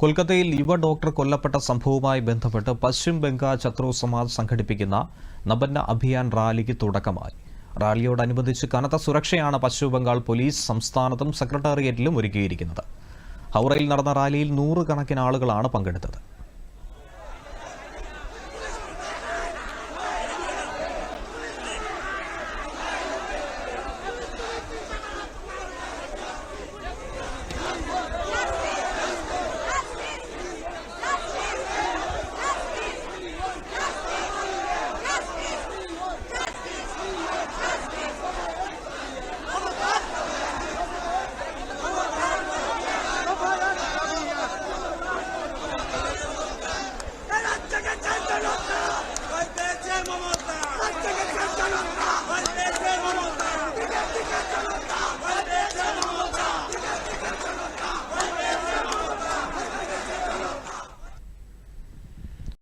കൊൽക്കത്തയിൽ യുവ ഡോക്ടർ കൊല്ലപ്പെട്ട സംഭവവുമായി ബന്ധപ്പെട്ട് പശ്ചിം ബംഗാൾ ഛത്രോ സമാജ് സംഘടിപ്പിക്കുന്ന നബന്ന അഭിയാൻ റാലിക്ക് തുടക്കമായി. റാലിയോടനുബന്ധിച്ച് കനത്ത സുരക്ഷയാണ് പശ്ചിമ ബംഗാൾ പോലീസ് സംസ്ഥാനത്തും സെക്രട്ടേറിയറ്റിലും ഒരുക്കിയിരിക്കുന്നത്. ഹൗറയിൽ നടന്ന റാലിയിൽ നൂറുകണക്കിന് ആളുകളാണ് പങ്കെടുത്തത്.